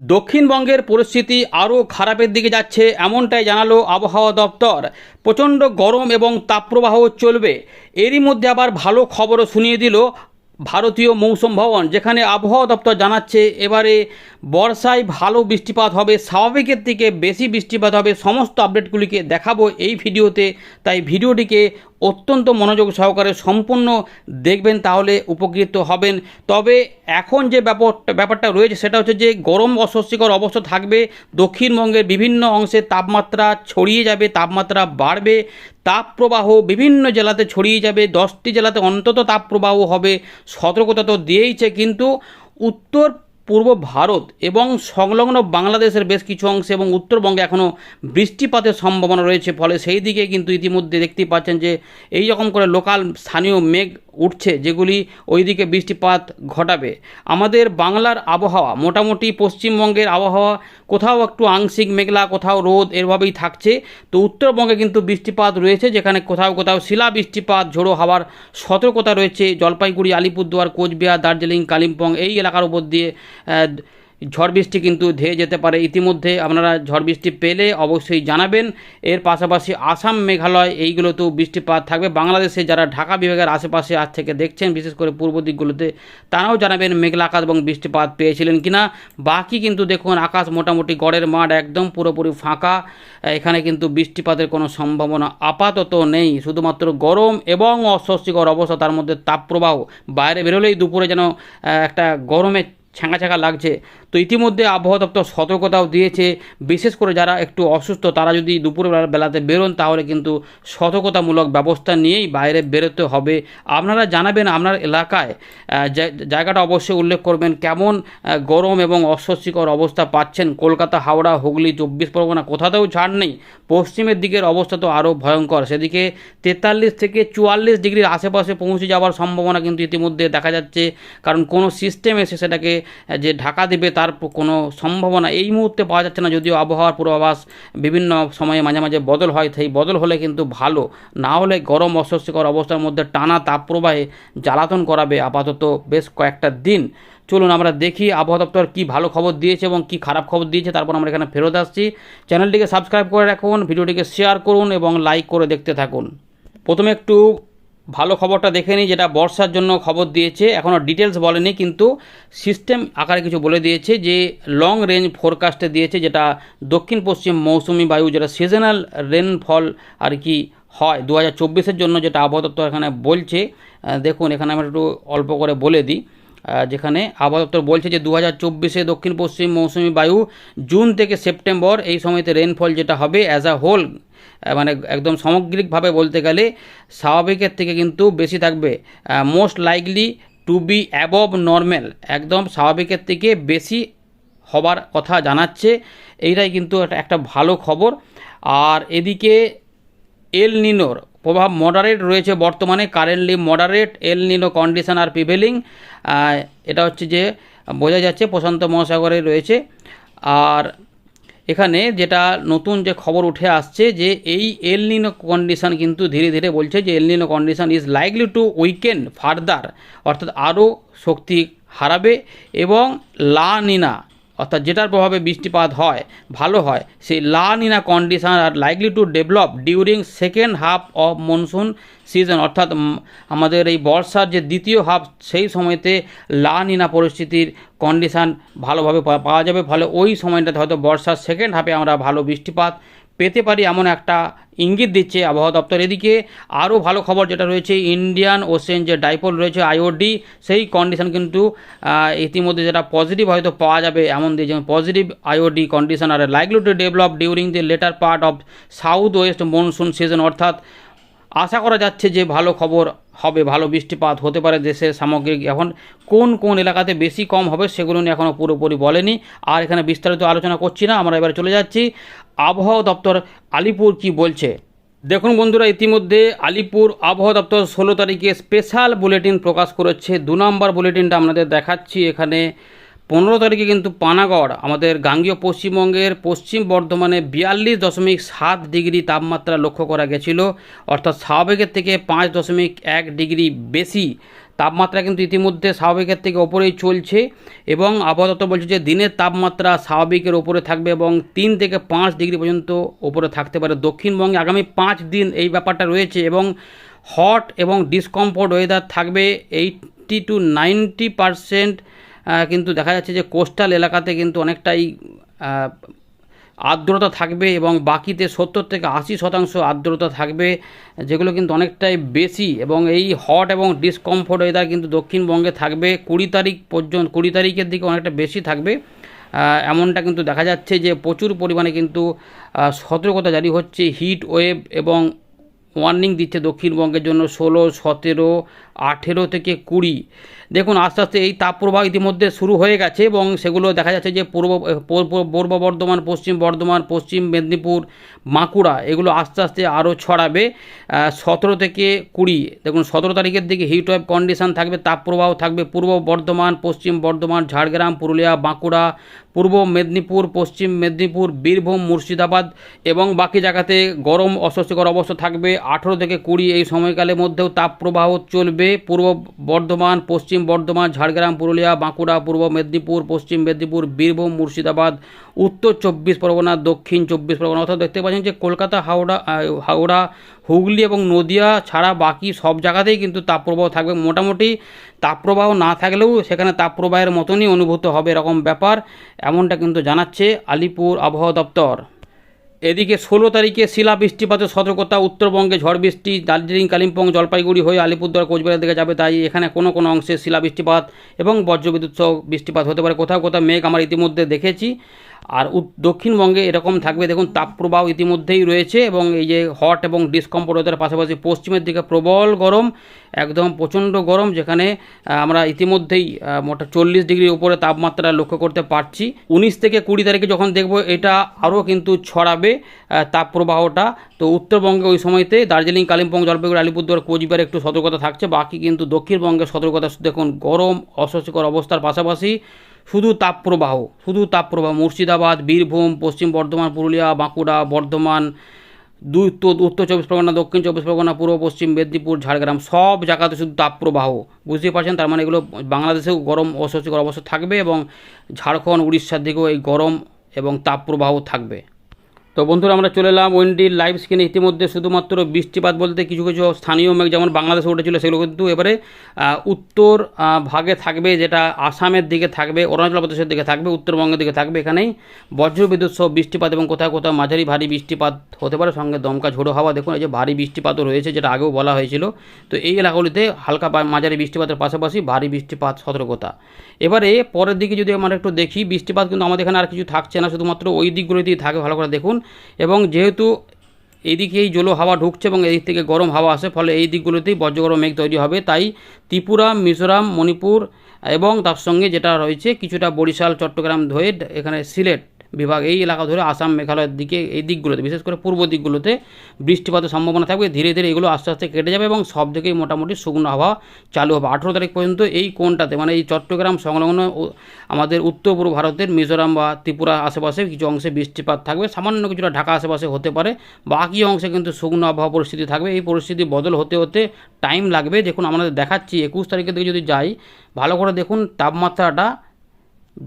দক্ষিণবঙ্গের পরিস্থিতি আরও খারাপের দিকে যাচ্ছে এমনটাই জানালো আবহাওয়া দপ্তর। প্রচণ্ড গরম এবং তাপপ্রবাহ চলবে। এরই মধ্যে আবার ভালো খবরও শুনিয়ে দিল ভারতীয় মৌসুম ভবন, যেখানে আবহাওয়া দপ্তর জানাচ্ছে এবারে বর্ষায় ভালো বৃষ্টিপাত হবে, স্বাভাবিকের থেকে বেশি বৃষ্টিপাত হবে, সমস্ত আপডেটগুলিকে দেখাবো এই ভিডিওতে। তাই ভিডিওটিকে অত্যন্ত মনোযোগ সহকারে সম্পূর্ণ দেখবেন, তাহলে উপকৃত হবেন। তবে এখন যে ব্যাপারটা ব্যাপারটা রয়েছে, সেটা হচ্ছে যে গরম অস্বস্তিকর অবস্থা থাকবে। দক্ষিণবঙ্গের বিভিন্ন অংশে তাপমাত্রা ছড়িয়ে যাবে, তাপমাত্রা বাড়বে। তাপপ্রবাহ বিভিন্ন জেলাতে ছড়িয়ে যাবে, দশটি জেলাতে অন্তত তাপপ্রবাহ হবে। সতর্কতা তো দিয়েইছে, কিন্তু উত্তর পূর্ব ভারত এবং সংলগ্ন বাংলাদেশের বেশ কিছু অংশে এবং উত্তরবঙ্গে এখনও বৃষ্টিপাতের সম্ভাবনা রয়েছে, ফলে সেই দিকে কিন্তু ইতিমধ্যে দেখতে পাচ্ছেন যে এই রকম করে লোকাল স্থানীয় মেঘ উঠছে যেগুলি ওইদিকে বৃষ্টিপাত ঘটাবে। আমাদের বাংলার আবহাওয়া, মোটামুটি পশ্চিমবঙ্গের আবহাওয়া, কোথাও একটু আংশিক মেঘলা, কোথাও রোদ এভাবেই থাকছে। তো উত্তরবঙ্গে কিন্তু বৃষ্টিপাত রয়েছে, যেখানে কোথাও কোথাও শিলা বৃষ্টিপাত ঝোড়ো হাওয়ার সতর্কতা রয়েছে। জলপাইগুড়ি, আলিপুরদুয়ার, কোচবিহার, দার্জিলিং, কালিম্পং এই এলাকার উপর দিয়ে ঝড় বৃষ্টি কিন্তু ধেয়ে যেতে পারে। ইতিমধ্যে আপনারা ঝড় বৃষ্টি পেলে অবশ্যই জানাবেন। এর পাশাপাশি আসাম মেঘালয়, এইগুলোতেও বৃষ্টিপাত থাকবে। বাংলাদেশে যারা ঢাকা বিভাগের আশেপাশে আজ থেকে দেখছেন, বিশেষ করে পূর্ব দিকগুলোতে, তারাও জানাবেন মেঘলা আকাশ এবং বৃষ্টিপাত পেয়েছিলেন কিনা। বাকি কিন্তু দেখুন, আকাশ মোটামুটি গড়ের মাঠ একদম পুরোপুরি ফাঁকা। এখানে কিন্তু বৃষ্টিপাতের কোনো সম্ভাবনা আপাতত নেই। শুধুমাত্র গরম এবং অস্বস্তিকর অবস্থা, তার মধ্যে তাপপ্রবাহ। বাইরে বেরোলেই দুপুরে যেন একটা গরমে ছ্যাঁকা ছ্যাঁকা লাগছে। তো ইতিমধ্যে আবহাওয়া দপ্তর সতর্কতাও দিয়েছে। বিশেষ করে যারা একটু অসুস্থ, তারা যদি দুপুরবেলা বেলাতে বেরোন, তাহলে কিন্তু সতর্কতামূলক ব্যবস্থা নিয়েই বাইরে বেরোতে হবে। আপনারা জানাবেন আপনার এলাকায় জায়গাটা অবশ্যই উল্লেখ করবেন। কেমন গরম এবং অস্বস্তিকর অবস্থা পাচ্ছেন? কলকাতা, হাওড়া, হুগলি, চব্বিশ পরগনা কোথাতেও ছাড় নেই। পশ্চিমের দিকের অবস্থা তো আরও ভয়ঙ্কর। সেদিকে তেতাল্লিশ থেকে চুয়াল্লিশ ডিগ্রির আশেপাশে পৌঁছে যাওয়ার সম্ভাবনা কিন্তু ইতিমধ্যে দেখা যাচ্ছে। কারণ কোনো সিস্টেম এসে সেটাকে যে ঢাকা দেবে তার কোনো সম্ভাবনা এই মুহূর্তে পাওয়া যাচ্ছে না, যদিও আবহাওয়ার পূর্বাভাস বিভিন্ন সময়ে মাঝে মাঝে বদল হয়। সেই বদল হলে কিন্তু ভালো। না হলে গরম অস্বস্তিকর অবস্থার মধ্যে টানা তাপপ্রবাহে জ্বালাতন করাবে আপাতত বেশ কয়েকটা দিন। চলুন আমরা দেখি আবহাওয়া দপ্তর কী ভালো খবর দিয়েছে এবং কী খারাপ খবর দিয়েছে। তারপর আমরা এখানে ফেরত আসছি। চ্যানেলটিকে সাবস্ক্রাইব করে রাখুন, ভিডিওটিকে শেয়ার করুন এবং লাইক করে দেখতে থাকুন। প্রথমে একটু ভালো খবরটা দেখে নিই, যেটা বর্ষার জন্য খবর দিয়েছে। এখনও ডিটেলস বলেনি, কিন্তু সিস্টেম আকারে কিছু বলে দিয়েছে যে লং রেঞ্জ ফোরকাস্টে দিয়েছে যেটা দক্ষিণ পশ্চিম মৌসুমি বায়ু, যেটা সিজনাল রেনফল আর কি হয়। দু হাজার জন্য যেটা আবহাওয়া দপ্তর এখানে বলছে দেখুন, এখানে আমরা একটু অল্প করে বলে দিই যেখানে আবহাওয়া দপ্তর বলছে যে, দু হাজার চব্বিশে দক্ষিণ পশ্চিম মৌসুমি বায়ু জুন থেকে সেপ্টেম্বর এই সময়তে রেনফল যেটা হবে অ্যাজ আ হোল মানে একদম সামগ্রিকভাবে বলতে গেলে স্বাভাবিকের থেকে কিন্তু বেশি থাকবে। Most likely to be above normal একদম স্বাভাবিকের থেকে বেশি হবার কথা জানাচ্ছে। এইটাই কিন্তু একটা- একটা ভালো খবর। আর এদিকে এল নিনোর প্রভাব মডারেট রয়েছে বর্তমানে currently moderate El Nino condition are prevailing এটা হচ্ছে যে বোঝা যাচ্ছে প্রশান্ত মহাসাগরে রয়েছে। আর এখানে যেটা নতুন যে খবর উঠে আসছে যে এই এল নিনো কন্ডিশন কিন্তু ধীরে ধীরে বলছে যে El Nino condition is likely to weaken further অর্থাৎ আরও শক্তি হারাবে এবং লা নিনা অর্থাৎ যেটার প্রভাবে বৃষ্টিপাত হয়, ভালো হয়, সেই La Nina condition are likely to develop during second half of monsoon season অর্থাৎ আমাদের এই বর্ষার যে দ্বিতীয় হাফ সেই সময়তে লা নিনা পরিস্থিতির কন্ডিশান ভালোভাবে পাওয়া যাবে। ফলে ওই সময়টাতে হয়তো বর্ষার সেকেন্ড হাফে আমরা ভালো বৃষ্টিপাত পেতে পারি এমন একটা ইঙ্গিত দিচ্ছে আবহাওয়া দপ্তর। এদিকে আরও ভালো খবর যেটা রয়েছে, ইন্ডিয়ান ওশেন যে ডাইপোল রয়েছে, আইওডি, সেই কন্ডিশন কিন্তু ইতিমধ্যে যেটা পজিটিভ হয়তো পাওয়া যাবে এমন দিয়ে যেমন positive IOD condition are likely to develop during the latter part of south west monsoon season অর্থাৎ আশা করা যাচ্ছে যে ভালো খবর হবে, ভালো বৃষ্টিপাত হতে পারে দেশের সামগ্রিক। এখন কোন কোন এলাকাতে বেশি কম হবে সেগুলো নিয়ে এখনও পুরোপুরি বলেনি। আর এখানে বিস্তারিত আলোচনা করছি না, আমরা এবার চলে যাচ্ছি। আবহাওয়া দপ্তর আলিপুর কি বলছে? দেখুন বন্ধুরা, ইতিমধ্যে আলিপুর আবহাওয়া দপ্তর ষোলো তারিখে স্পেশাল বুলেটিন প্রকাশ করেছে। দু নম্বর বুলেটিনটা আপনাদের দেখাচ্ছি। এখানে পনেরো তারিখে কিন্তু পানাগড়, আমাদের গাঙ্গীয় পশ্চিমবঙ্গের পশ্চিম বর্ধমানে বিয়াল্লিশ দশমিক সাত ডিগ্রি তাপমাত্রা লক্ষ্য করা গেছিল। অর্থাৎ স্বাভাবিকের থেকে পাঁচ দশমিক এক ডিগ্রি বেশি তাপমাত্রা কিন্তু ইতিমধ্যে স্বাভাবিকের থেকে ওপরেই চলছে এবং আপাতত বলছে যে দিনের তাপমাত্রা স্বাভাবিকের ওপরে থাকবে এবং তিন থেকে পাঁচ ডিগ্রি পর্যন্ত ওপরে থাকতে পারে। দক্ষিণবঙ্গে আগামী পাঁচ দিন এই ব্যাপারটা রয়েছে এবং হট এবং ডিসকমফোর্ট ওয়েদার থাকবে। এইটটি টু নাইনটি পারসেন্ট কিন্তু দেখা যাচ্ছে যে কোস্টাল এলাকাতে কিন্তু অনেকটাই আর্দ্রতা থাকবে এবং বাকিতে সত্তর থেকে আশি শতাংশ আর্দ্রতা থাকবে, যেগুলো কিন্তু অনেকটাই বেশি এবং এই হট এবং ডিসকমফোর্ট ওয়েদার কিন্তু দক্ষিণবঙ্গে থাকবে। কুড়ি তারিখ পর্যন্ত, কুড়ি তারিখের দিকে অনেকটা বেশি থাকবে। এমনটা কিন্তু দেখা যাচ্ছে যে প্রচুর পরিমাণে কিন্তু সতর্কতা জারি হচ্ছে হিট ওয়েভ এবং ওয়ার্নিং দিচ্ছে দক্ষিণবঙ্গের জন্য ষোলো, সতেরো, আঠেরো থেকে কুড়ি। দেখুন, আস্তে আস্তে এই তাপপ্রবাহ ইতিমধ্যে শুরু হয়ে গেছে এবং সেগুলো দেখা যাচ্ছে যে পূর্ব পূর্ব- বর্ধমান, পশ্চিম বর্ধমান, পশ্চিম মেদিনীপুর, বাঁকুড়া এগুলো আস্তে আস্তে আরও ছড়াবে। সতেরো থেকে কুড়ি, দেখুন, সতেরো তারিখের দিকে হিট ওয়েভ কন্ডিশন থাকবে তাপপ্রবাহ থাকবে পূর্ব বর্ধমান, পশ্চিম বর্ধমান, ঝাড়গ্রাম, পুরুলিয়া, বাঁকুড়া, পূর্ব মেদিনীপুর, পশ্চিম মেদিনীপুর, বীরভূম, মুর্শিদাবাদ এবং বাকি জায়গাতে গরম অস্বস্তিকর অবস্থা থাকবে। আঠেরো থেকে কুড়ি এই সময়কালের মধ্যেও তাপপ্রবাহ চলবে। পূর্ব বর্ধমান, পশ্চিম বর্ধমান, ঝাড়গ্রাম, পুরুলিয়া, বাঁকুড়া, পূর্ব মেদিনীপুর, পশ্চিম মেদিনীপুর, বীরভূম, মুর্শিদাবাদ, উত্তর চব্বিশ পরগনা, দক্ষিণ চব্বিশ পরগনা। অর্থাৎ দেখতে পাচ্ছেন যে কলকাতা, হাওড়া হাওড়া, হুগলি এবং নদিয়া ছাড়া বাকি সব জায়গাতেই কিন্তু তাপপ্রবাহ থাকবে। মোটামুটি তাপপ্রবাহ না থাকলেও সেখানে তাপপ্রবাহের মতনই অনুভূত হবে এরকম ব্যাপার, এমনটা কিন্তু জানাচ্ছে আলিপুর আবহাওয়া দপ্তর। এদিকে ষোলো তারিখে শিলা বৃষ্টিপাতের সতর্কতা, উত্তরবঙ্গে ঝড় বৃষ্টি, দার্জিলিং, কালিম্পং, জলপাইগুড়ি হয়ে আলিপুরদুয়ার কোচবিহারের দিকে যাবে। তাই এখানে কোনো কোনো অংশে শিলা বৃষ্টিপাত এবং বজ্রবিদ্যুৎ সহ বৃষ্টিপাত হতে পারে। কোথাও কোথাও মেঘ আমরা ইতিমধ্যে দেখেছি। আর দক্ষিণবঙ্গে এরকম থাকবে। দেখুন, তাপপ্রবাহ ইতিমধ্যেই রয়েছে এবং এই যে হট এবং ডিসকম্ফোর্ট ওদের পাশাপাশি পশ্চিমের দিকে প্রবল গরম, একদম প্রচণ্ড গরম, যেখানে আমরা ইতিমধ্যেই মোটা চল্লিশ ডিগ্রির উপরে তাপমাত্রা লক্ষ্য করতে পারছি। উনিশ থেকে কুড়ি তারিখে যখন দেখব, এটা আরও কিন্তু ছড়াবে তাপপ্রবাহটা। তো উত্তরবঙ্গে ওই সময়তে দার্জিলিং, কালিম্পং, জলপাইগুড়ি, আলিপুরদুয়ার, কোচবিহারে একটু সতর্কতা থাকছে। বাকি কিন্তু দক্ষিণবঙ্গের সতর্কতা, দেখুন, গরম, অস্বস্তিকর অবস্থার পাশাপাশি শুধু তাপপ্রবাহ শুধু তাপপ্রবাহ, মুর্শিদাবাদ, বীরভূম, পশ্চিম বর্ধমান, পুরুলিয়া, বাঁকুড়া, বর্ধমান, দুই উত্তর চব্বিশ পরগনা, দক্ষিণ চব্বিশ পরগনা, পূর্ব, পশ্চিম মেদিনীপুর, ঝাড়গ্রাম, সব জায়গাতে শুধু তাপপ্রবাহ। বুঝতেই পারছেন, তার মানে এগুলো বাংলাদেশেও গরম অস্বস্তিকর অবস্থা থাকবে এবং ঝাড়খণ্ড, উড়িষ্যার দিকেও এই গরম এবং তাপপ্রবাহ থাকবে। তো বন্ধুরা, আমরা চলে এলাম ওয়েন্ডির লাইভ স্ক্রিনে। ইতিমধ্যে শুধুমাত্র বৃষ্টিপাত বলতে কিছু কিছু স্থানীয় মেঘ, যেমন বাংলাদেশে উঠেছিল, সেগুলো কিন্তু এবারে উত্তর ভাগে থাকবে, যেটা আসামের দিকে থাকবে, অরুণাচল প্রদেশের দিকে থাকবে, উত্তরবঙ্গের দিকে থাকবে। এখানেই বজ্রবিদ্যুৎ সহ বৃষ্টিপাত এবং কোথাও কোথাও মাঝারি ভারী বৃষ্টিপাত হতে পারে। সঙ্গে দমকা ঝোড়ো হাওয়া, দেখুন, এই যে ভারী বৃষ্টিপাতও রয়েছে, যেটা আগেও বলা হয়েছিল। তো এই এলাকাগুলিতে হালকা মাঝারি বৃষ্টিপাতের পাশাপাশি ভারী বৃষ্টিপাত সতর্কতা। এবারে পরের দিকে যদি আমরা একটু দেখি, বৃষ্টিপাত কিন্তু আমাদের এখানে আর কিছু থাকছে না, শুধুমাত্র ওই দিকগুলোতেই থাকে। ভালো করে দেখুন এবং যেহেতু এদিকে এই জলো হাওয়া ঢুকছে এবং এদিক থেকে গরম হাওয়া আসে, ফলে এই দিকগুলোতেই বজ্রগরম মেঘ তৈরি হবে। তাই ত্রিপুরা, মিজোরাম, মণিপুর এবং তার সঙ্গে যেটা রয়েছে, কিছুটা বরিশাল, চট্টগ্রাম ধরে এখানে সিলেট বিভাগ, এই এলাকা ধরে আসাম, মেঘালয়ের দিকে এই দিকগুলোতে, বিশেষ করে পূর্ব দিকগুলোতে বৃষ্টিপাতের সম্ভাবনা থাকবে। ধীরে ধীরে এগুলো আস্তে আস্তে কেটে যাবে এবং সব দিকেই মোটামুটি শুকনো হাওয়া চালু হবে। আঠেরো তারিখ পর্যন্ত এই কোনটাতে মানে এই চট্টগ্রাম সংলগ্ন আমাদের উত্তর পূর্ব ভারতের মিজোরাম বা ত্রিপুরা আশেপাশে কিছু অংশে বৃষ্টিপাত থাকবে। সামান্য কিছুটা ঢাকা আশেপাশে হতে পারে, বাকি অংশে কিন্তু শুকনো আবহাওয়া পরিস্থিতি থাকবে। এই পরিস্থিতি বদল হতে হতে টাইম লাগবে। দেখুন আমাদের দেখাচ্ছি, একুশ তারিখের দিকে যদি যাই, ভালো করে দেখুন, তাপমাত্রাটা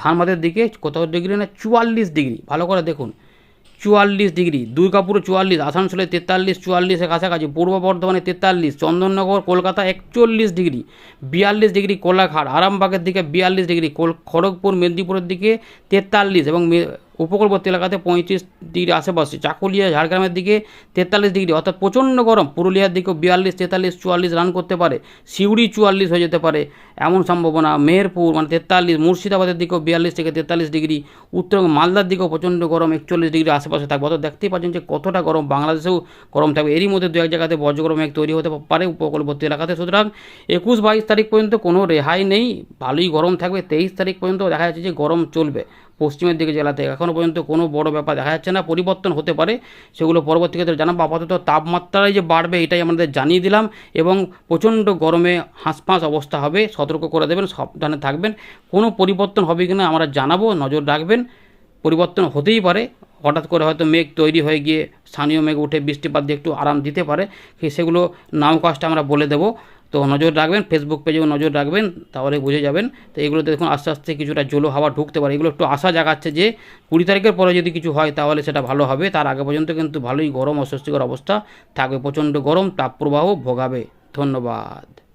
ধানবাদের দিকে কত ডিগ্রি না, চুয়াল্লিশ ডিগ্রি ভালো করে দেখুন। চুয়াল্লিশ ডিগ্রি দুর্গাপুরে চুয়াল্লিশ, আসানসোলে তেতাল্লিশ, চুয়াল্লিশের কাছাকাছি, পূর্ব বর্ধমানে তেতাল্লিশ, চন্দননগর, কলকাতা একচল্লিশ ডিগ্রি বিয়াল্লিশ ডিগ্রি কোলাঘাট, আরামবাগের দিকে বিয়াল্লিশ ডিগ্রি খড়গপুর, মেদিনীপুরের দিকে তেতাল্লিশ এবং উপকূলবর্তী এলাকাতে পঁয়ত্রিশ ডিগ্রি আশেপাশে, চাকুলিয়া, ঝাড়গ্রামের দিকে তেতাল্লিশ ডিগ্রি, অর্থাৎ প্রচণ্ড গরম। পুরুলিয়ার দিকেও বিয়াল্লিশ, তেতাল্লিশ, চুয়াল্লিশ রান করতে পারে। সিউড়ি চুয়াল্লিশ হয়ে যেতে পারে এমন সম্ভাবনা। মেহেরপুর মানে তেতাল্লিশ, মুর্শিদাবাদের দিকেও বিয়াল্লিশ থেকে তেতাল্লিশ ডিগ্রি। উত্তরবঙ্গ মালদার দিকেও প্রচণ্ড গরম, একচল্লিশ ডিগ্রি আশেপাশে থাকবে। অর্থাৎ দেখতেই পাচ্ছেন যে কতটা গরম, বাংলাদেশেও গরম থাকবে। এরই মধ্যে দু এক জায়গাতে বজ্রগরম মেঘ তৈরি হতে পারে উপকূলবর্তী এলাকাতে। সুতরাং একুশ বাইশ তারিখ পর্যন্ত কোনো রেহাই নেই। ভালোই গরম থাকবে। তেইশ তারিখ পর্যন্ত দেখা যাচ্ছে যে গরম চলবে। পশ্চিমের দিকে জেলাতে এখনও পর্যন্ত কোনো বড় ব্যাপার দেখা যাচ্ছে না, পরিবর্তন হতে পারে, সেগুলো পরবর্তী ক্ষেত্রে জানাব। আপাতত তাপমাত্রায় যে বাড়বে, এটাই আমাদের জানিয়ে দিলাম এবং প্রচণ্ড গরমে হাঁসফাঁস অবস্থা হবে, সতর্ক করে দেবেন, সাবধানে থাকবেন। কোনো পরিবর্তন হবে কি না আমরা জানাব, নজর রাখবেন। পরিবর্তন হতেই পারে, হঠাৎ করে হয়তো মেঘ তৈরি হয়ে গিয়ে স্থানীয় মেঘ উঠে বৃষ্টিপাত দিয়ে একটু আরাম দিতে পারে সেগুলো নাম কাজটা আমরা বলে দেবো। তো নজর রাখবেন ফেসবুক পেজেও নজর রাখবেন, তাহলে বুঝে যাবেন। তো এগুলোতে দেখুন আস্তে আস্তে কিছুটা জলো হাওয়া ঢুকতে পারে। এগুলো একটু আশা জাগাচ্ছে যে কুড়ি তারিখের পরে যদি কিছু হয় তাহলে সেটা ভালো হবে। তার আগে পর্যন্ত কিন্তু ভালোই গরম অস্বস্তিকর অবস্থা থাকবে। প্রচণ্ড গরম, তাপপ্রবাহ ভোগাবে। ধন্যবাদ।